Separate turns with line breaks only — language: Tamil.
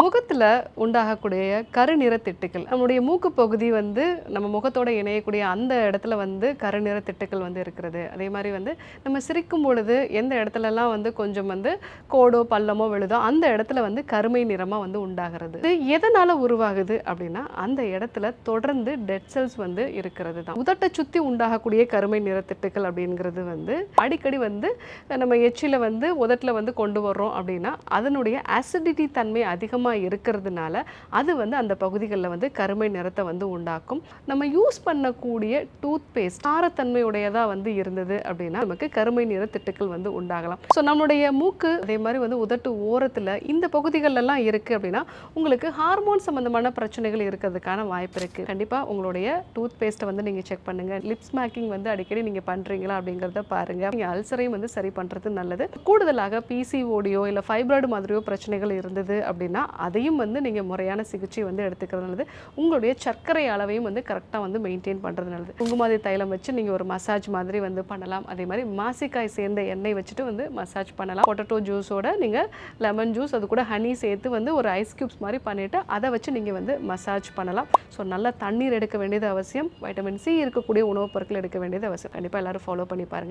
முகத்தில் உண்டாகக்கூடிய கருநிற திட்டுக்கள் நம்முடைய மூக்கு பகுதி வந்து நம்ம முகத்தோட இணையக்கூடிய அந்த இடத்துல வந்து கருநிற திட்டுக்கள் வந்து இருக்கிறது. அதே மாதிரி வந்து நம்ம சிரிக்கும் பொழுது எந்த இடத்துலலாம் வந்து கொஞ்சம் வந்து கோடோ பள்ளமோ விழுதோ அந்த இடத்துல வந்து கருமை நிறமாக வந்து உண்டாகிறது. இது எதனால் உருவாகுது அப்படின்னா அந்த இடத்துல தொடர்ந்து டெட் செல்ஸ் வந்து இருக்கிறது தான் உதட்டை சுற்றி உண்டாகக்கூடிய கருமை நிற திட்டுக்கள் அப்படிங்கிறது வந்து அடிக்கடி வந்து நம்ம எச்சில வந்து உதட்டில் வந்து கொண்டு வர்றோம் அப்படின்னா அதனுடைய அசிடிட்டி தன்மை அதிகமாக இருக்கிறதுனால அது வந்து அந்த பகுதிகளில் வந்து கருமை நிறத்தை வந்து உண்டாக்கும். நம்ம யூஸ் பண்ணக்கூடிய டூத் பேஸ்ட் காரத்தன்மையுடையதாக வந்து இருந்தது அப்படின்னா நமக்கு கருமை நிற திட்டுக்கள் வந்து உண்டாகலாம். ஸோ நம்மளுடைய மூக்கு அதே மாதிரி வந்து உதட்டு ஓரத்தில் இந்த பகுதிகளெல்லாம் இருக்குது அப்படின்னா உங்களுக்கு ஹார்மோன் சம்மந்தமான பிரச்சனைகள் இருக்கிறதுக்கான வாய்ப்பு இருக்குது கண்டிப்பாக உங்களுடைய டூத் பேஸ்ட்டை வந்து நீங்கள் செக் பண்ணுங்கள் லிப்ஸ் மேக்கிங் வந்து அடிக்கடி நீங்கள் பண்ணுறீங்களா அப்படிங்கிறத பாருங்கள் நீங்கள் அல்சரையும் வந்து சரி பண்ணுறது நல்லது. கூடுதலாக பிசிஓடியோ இல்லை ஃபைப்ராய்டு மாதிரியோ பிரச்சனைகள் இருந்தது அப்படின்னா அதையும் வந்து நீங்கள் முறையான சிகிச்சை வந்து எடுத்துக்கிறது நல்லது. உங்களுடைய சர்க்கரை அளவையும் வந்து கரெக்டாக வந்து மெயின்டைன் பண்ணுறது நல்லது. குங்குமாதி தைலம் வச்சு நீங்கள் ஒரு மசாஜ் மாதிரி வந்து பண்ணலாம். அதே மாதிரி மாசிக்காய் சேர்ந்த எண்ணெய் வச்சுட்டு வந்து மசாஜ் பண்ணலாம். பொட்டட்டோ ஜூஸோட நீங்கள் லெமன் ஜூஸ் அது கூட ஹனி சேர்த்து வந்து ஒரு ஐஸ் க்யூப்ஸ் மாதிரி பண்ணிவிட்டு அதை வச்சு நீங்கள் வந்து மசாஜ் பண்ணலாம். ஸோ நல்லா தண்ணீர் எடுக்க வேண்டியது அவசியம். வைட்டமின் சி இருக்கக்கூடிய உணவுப் பொருட்கள் எடுக்க வேண்டியது அவசியம். கண்டிப்பாக எல்லாரும் ஃபாலோ பண்ணி பாருங்கள்